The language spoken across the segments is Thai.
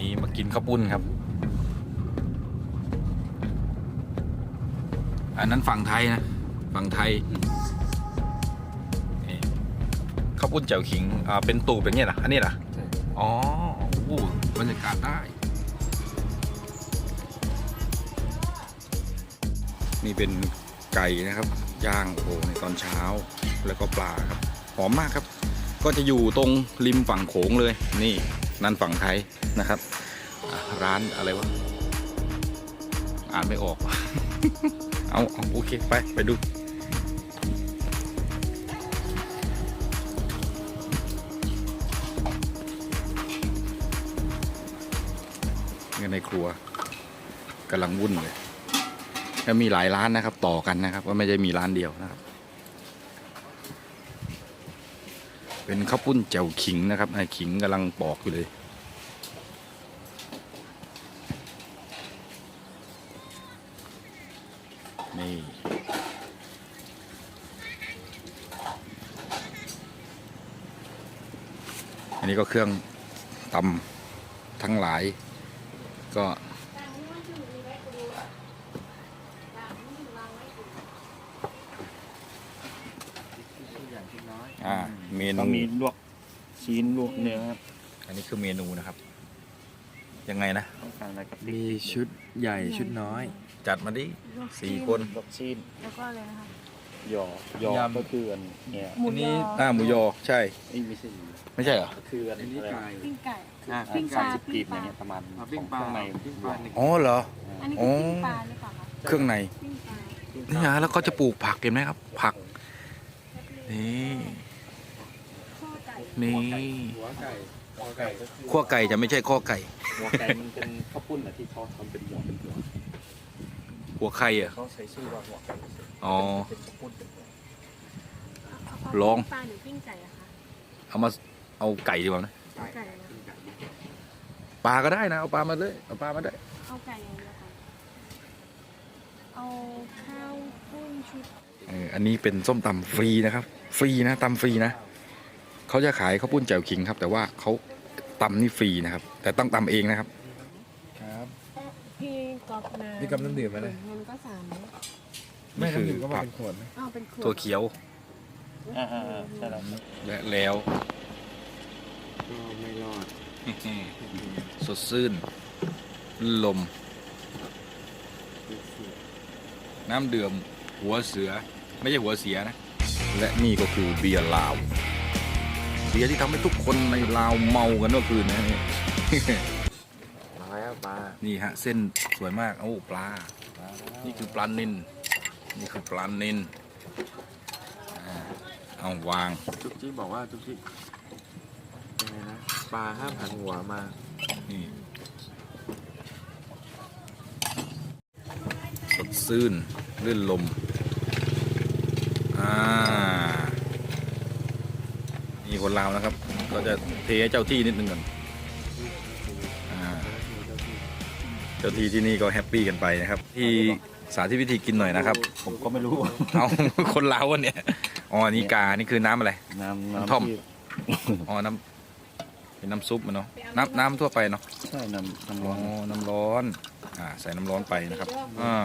นี้มากินข้าวปุ้นครับ อันนั้นฝั่งไทยนะ ฝั่งไทยนี่ข้าวปุ้นแจ่วขิง อ่า เป็นตูดเป็นเงี้ยเหรออันนี้เหรอใช่อ๋อโอ้บรรยากาศได้ นี่เป็นไก่นะครับย่างโอ้โหในตอนเช้าแล้วก็ปลาครับ หอมมากครับ ก็จะอยู่ตรงริมฝั่งโขงเลยนี่ นั่นฝั่งไทยนะครับ ร้านอะไรวะ อ่านไม่ออก เอาเอาโอเค ไป ไปดูเงินในครัวกำลังวุ่นเลยแล้วมีหลายร้านนะครับต่อกันนะครับ ว่าไม่ใช่มีร้านเดียวนะครับ เป็นข้าวปุ้นแจ่วขิงนะครับไอ้ขิงกำลังปอกอยู่เลย นี่ อันนี้ก็เครื่องตำทั้งหลายก็ อย่างที่น้อย อ่า เมนู ต้องมีลวกชิ้นลวกเนื้อครับอันนี้คือเมนูนะครับ ยังไงนะ ต้องการอะไรกับมีชุดใหญ่ชุดน้อย จัดมาดิสี่คน ลวกชิ้นแล้วก็อะไรนะคะ หยอยอยำ ก็คืออันเนี่ยหมูอันยนี้ออ่าหมูยอใช่เอ้ยไม่ใช่หมูไม่ใช่เหรอ ก็คืออันอันนี้อะไรไก่ปิ้งไก่ อ่าปิ้ปิ้งงปลาสามสิบปิ้กีงบปอลาย่างเงี้ยประมาณอ่าปิ้งปลาข้างในปิ้งปลาหนึ่งอ๋อเหรอ อันนี้อ๋คืออปิ้งปลาหรือเปล่าคะเครื่องในปิ้งปลานี่ฮะแล้วก็จะปลูกผักเห็นไหมครับ ผัก นี่ข้อไก่ นี่หัวไก่หัวไก่ก็คือขั้วไก่จะไม่ใช่ข้อไก่ หัวไก่มันเป็นข้าวปุ้นอะที่เขาทำเป็นหัวเป็นหัวหัวไข่อะเขาใช้ชื่อว่าหัวไก่อ๋อ เป็นข้าวปุ้นเป็นหัวเอาลองปิ้ปลาหรือปิ้งไก่อะคะเอามาเอาไก่ดีกว่านะเอาไก่นะปลาก็ได้นะเอาปลามาเลยเอาปลามาได้เอาไก่อย่างเดียวค่ะเอาข้าวปุ้นชุดเอออันนี้เป็นส้มตำฟรีนะครับ ฟรีนะตำฟรีนะ เขาจะขายข้าวปุ้นแจ่วขิงครับ แต่ว่าเขาตำนี่ฟรีนะครับ แต่ต้องตำเองนะครับ ครับ พี่กอบน้ำพี่กอบน้ำดื่มไหมเนี่ยเงินก็สามนะไม่นี่คือน้ำดื่มก็มาผักเป็นขวดไหมอ้าวเป็นขวดตัวเขียวอ่าอ่าอ่าใช่แล้วครับและแล้วก็ไม่รอดสดชื่น ลม น้ำดื่มหัวเสือ ไม่ใช่หัวเสียนะ และนี่ก็คือเบียร์ลาว เบียร์ที่ทำให้ทุกคนในลาวเมากันเมื่อคืนนะนี่ มาแล้วปลานี่ฮะเส้นสวยมากโอ้ปลา นี่คือปลานินนี่คือปลานินอ่าเอาวาง จุ๊บจิ๊บบอกว่าจุ๊บจิ๊บยังไงนะปลาห้ามหันหัวมานี่สดซื่นลื่นลม อ่า นี่คนลาวนะครับ ก็จะเทให้เจ้าที่นิดนึงก่อนอ่าเจ้าที่ที่นี่ก็แฮปปี้กันไปนะครับ ที่สาธิตวิธีกินหน่อยนะครับ ผมก็ไม่รู้ เอาคนลาวอะเนี่ยอ๋อนี่กา นี่คือน้ำอะไร น้ำน้ำน้ำท่อมที่อ๋อน้ำเป็นน้ำซุปมันเนาะน้ำน้ำทั่วไปเนาะใช่น้ำน้ำอ๋ร้ออนน้ำร้อนอ่าใส่น้ำร้อนไปนะครับอ่า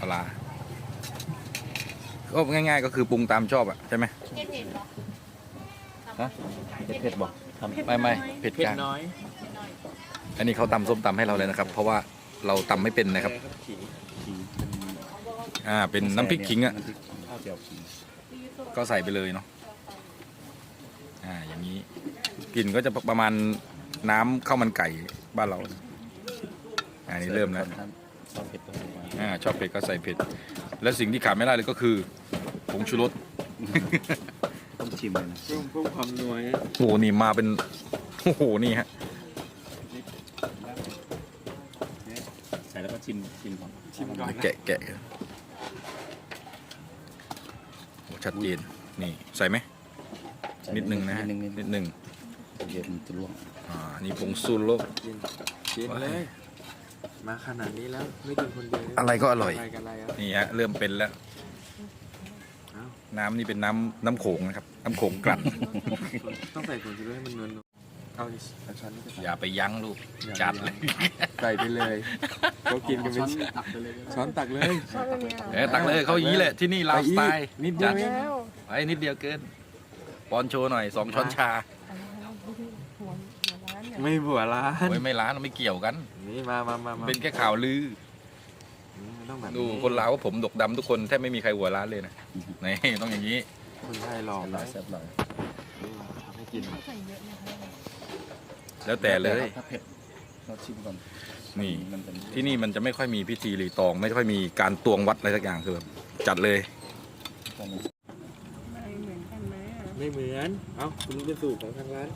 ปลา ก็ง่ายๆ ก็คือปรุงตามชอบอะใช่ไหมเผ็ดเผ็ดเหรอฮะเผ็ดเผ็ดบอกทำไม่ไม่เผ็ดเผ็ดกลางน้อยอันนี้เขาตำส้มตำให้เราเลยนะครับ เพราะว่าเราตำไม่เป็นนะครับ ขิงขิงเป็นอ่า เป็นน้ำพริกขิงอะน้ำพริกขิงข้าวเจียวขิงก็ใส่ไปเลยเนาะอ่าอย่างนี้กลิ่นก็จะประมาณน้ำข้าวมันไก่บ้านเราอ่านี่เริ่มแล้ว ชอบเผ็ดตรงนี้อ่าชอบเผ็ดก็ใส่เผ็ด และสิ่งที่ขาดไม่ได้เลยก็คือผงชูรสต้องชิมเลยนะเพิ่มเพิ่มความนัวเนี่ยโอ้โหนี่มาเป็นโอ้โหนี่ฮะใส่แล้วก็ชิมชิมก่อนชิมก่อนนะแกะแกะโอ้ชัดเจนนี่ใส่ไหมนิดนึงนะฮะนิดนึงนินิดดนึงนึงเดี๋ยวมันจะร่วงอ่านี่ผงซูโรสกินกินเลย มาขนาดนี้แล้วไม่กินคนเดียวอะไรก็อร่อย อะไรกันอะไรอะนี่ฮะเริ่มเป็นแล้ว อ้าวน้ำนี่เป็นน้ำน้ำโขงนะครับ น้ำโขงกลั่น ต้องใส่ผงชูรสให้มันนวลเอาดิเอาช้อนนี่ก็อย่าไปยั้งลูก จัดเลยใส่ไปเลยเขากินกันเป็นช้อนตักไปเลยก็ได้ช้อนตักเลยชอบอันเนี้ยเออตักเลยเขาอย่างนี้แหละที่นี่ลาวสไตล์นิดเดียวเองแล้วไอ้นิดเดียวเกินปอนโชว์หน่อยสองช้อนชาหัวหัวร้านเนี่ยไม่บัวร้านโอ้ยไม่ร้านไม่เกี่ยวกัน นี่มามามามาเป็นแค่ข่าวลือมันต้องแบบดูคนลาวว่าผมดกดำทุกคนแทบไม่มีใครหัวร้านเลยนะ นี่ต้องอย่างนี้คุณให้ลองหน่นะอยแซ่บหน่อยนี่มาทำให้กินเขาใส่เยอะนะคะแล้วแต่เลย ถ้าเผ็ดเราชิมก่อนนี่ มันเป็นที่นี่มันจะไม่ค่อยมีพิธีรีตอง ไม่ค่อยมีการตวงวัดอะไรสักอย่างคือแบบจัดเลยไม่เหมือนกันไหมอะไม่เหมือน เอ้าคุณรู้เป็นสูตรของทางร้าน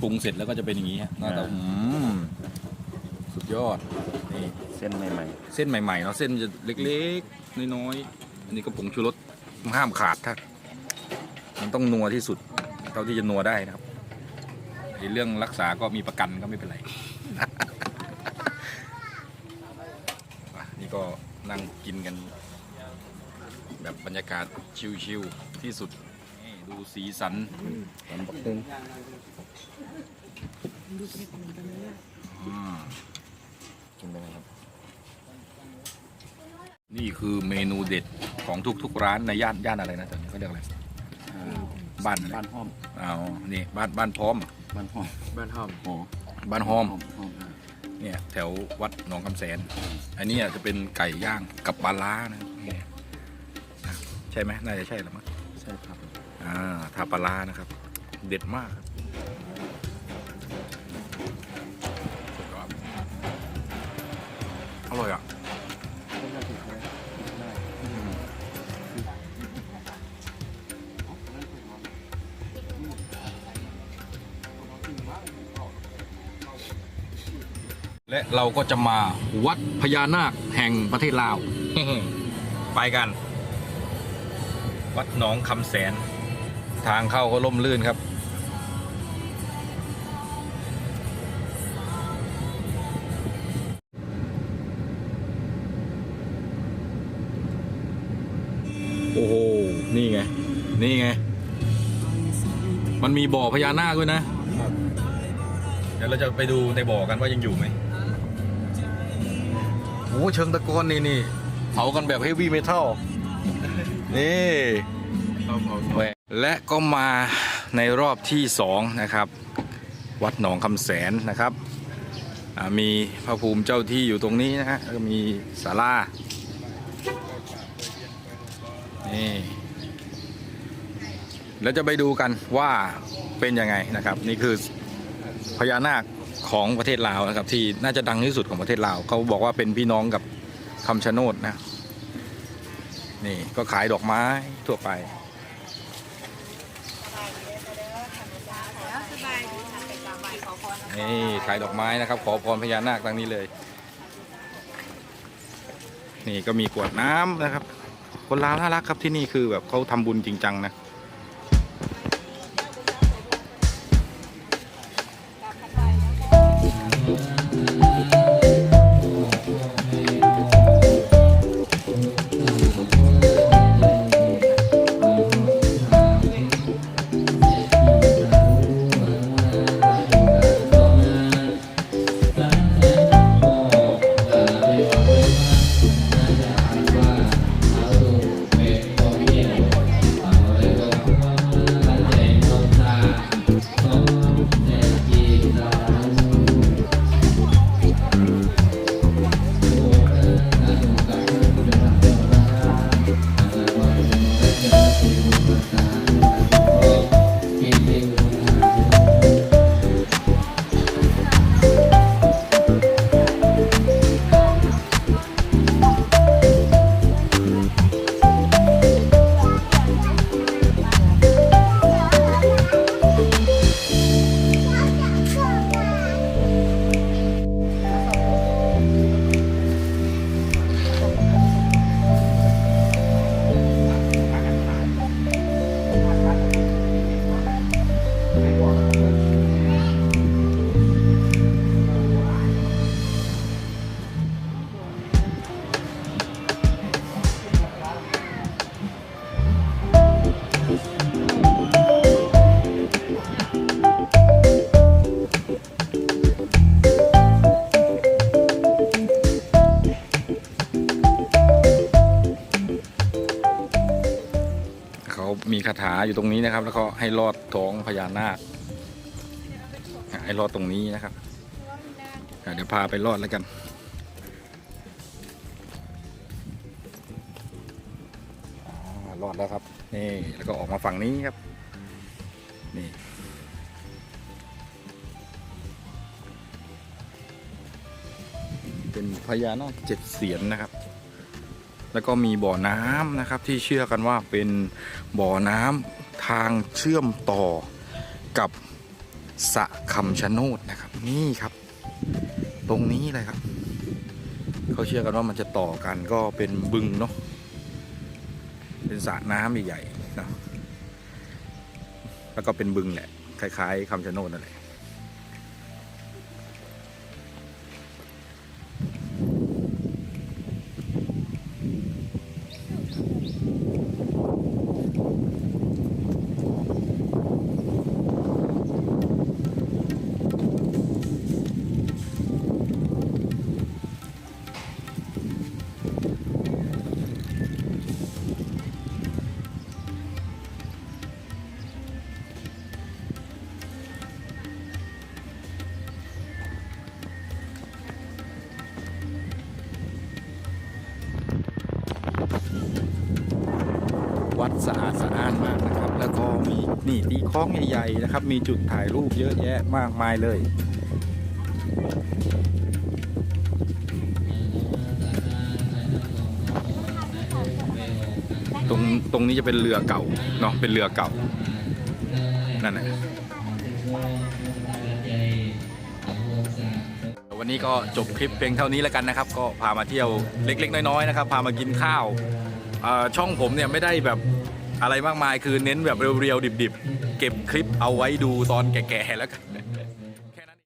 ปรุงเสร็จแล้วก็จะเป็นอย่างนี้ฮะหน้าตาอืมสุดยอดนี่เส้นใหม่เส้นใหม่ๆเนาะเส้นจะเล็กๆน้อยๆอันนี้ก็ผงชูรสห้ามขาดถ้ามันต้องนัวที่สุด เท่าที่จะนัวได้นะครับไอ้เรื่องรักษาก็มีประกันก็ไม่เป็นไร อะนี่ก็นั่งกินกัน แบบบรรยากาศชิลๆที่สุดนี่ ดูสีสันๆตอนบักตึงอืมกินไปเลยครับนี่คือเมนูเด็ดของทุกๆร้านในย่านย่านอะไรนะตอนนี้เขาเรียกอะไรอ่าบ้านอะไรบ้านห้อมเอานี่บ้านบ้านพร้อมบ้านห้อมบ้านหอมอ๋อบ้านหอมห้อมอ่าเนี่ยแถววัดหนองคำแสน อันนี้อาจจะเป็นไก่ย่างกับปลาล้านะครับเนี่ยนะใช่ไหมน่าจะใช่หรือมั้งใช่ครับ อ่าทาปลานะครับ เด็ดมากครับอร่อยอะและเราก็จะมาวัดพญานาคแห่งประเทศลาว ไปกัน วัดหนองคำแสน ทางเข้าก็ล่มลื่นครับโอ้โห นี่ไง นี่ไง มันมีบ่อพญานาคด้วยนะ เดี๋ยวเราจะไปดูในบ่อกันว่ายังอยู่ไหมโอ้เชิงตะกอนนี่นี่เผากันแบบเฮฟวี่เมทัลนี่เอาเผา แหวะ และก็มาในรอบที่สองนะครับ วัดหนองคำแสนนะครับ มีพระภูมิเจ้าที่อยู่ตรงนี้นะฮะก็มีศาลานี่แล้วจะไปดูกันว่าเป็นยังไงนะครับ นี่คือพญานาคของประเทศลาวนะครับ ที่น่าจะดังที่สุดของประเทศลาวเขาบอกว่าเป็นพี่น้องกับคำชะโนดนะนี่ก็ขายดอกไม้ทั่วไป นี่ขายดอกไม้นะครับ ขอพรพญานาคดังนี้เลย นี่ก็มีกรวดน้ำนะครับ คนลาวน่ารักครับที่นี่คือแบบเขาทำบุญจริงจังนะ ถาอยู่ตรงนี้นะครับ แล้วก็ให้รอดท้องพญานาคให้รอดตรงนี้นะครับเดี๋ยวพาไปรอดแล้วกันรอดแล้วครับนี่แล้วก็ออกมาฝั่งนี้ครับนี่เป็นพญานาคเจ็ดเสียนนะครับ แล้วก็มีบ่อน้ำนะครับที่เชื่อกันว่าเป็นบ่อน้ำทางเชื่อมต่อกับสะคำชะโนดนะครับ นี่ครับ ตรงนี้เลยครับ เขาเชื่อกันว่ามันจะต่อกันก็เป็นบึงเนาะเป็นสระน้ำใหญ่ๆนะแล้วก็เป็นบึงแหละคล้ายๆคำชะโนดนั่นแหละ สะอาดสะอ้านมากนะครับ แล้วก็มีนี่ตีคล้องใหญ่ๆนะครับ มีจุดถ่ายรูปเยอะแยะมากมายเลยตรงตรงนี้จะเป็นเรือเก่าเนาะเป็นเรือเก่า นั่นแหละวันนี้ก็จบคลิปเพียงเท่านี้แล้วกันนะครับ ก็พามาเที่ยวเล็ก ๆ น้อยๆนะครับ พามากินข้าวช่องผมเนี่ยไม่ได้แบบ อะไรมากมายคือเน้นแบบเรียวๆดิบๆ เก็บคลิปเอาไว้ดูตอนแก่ๆแล้วกัน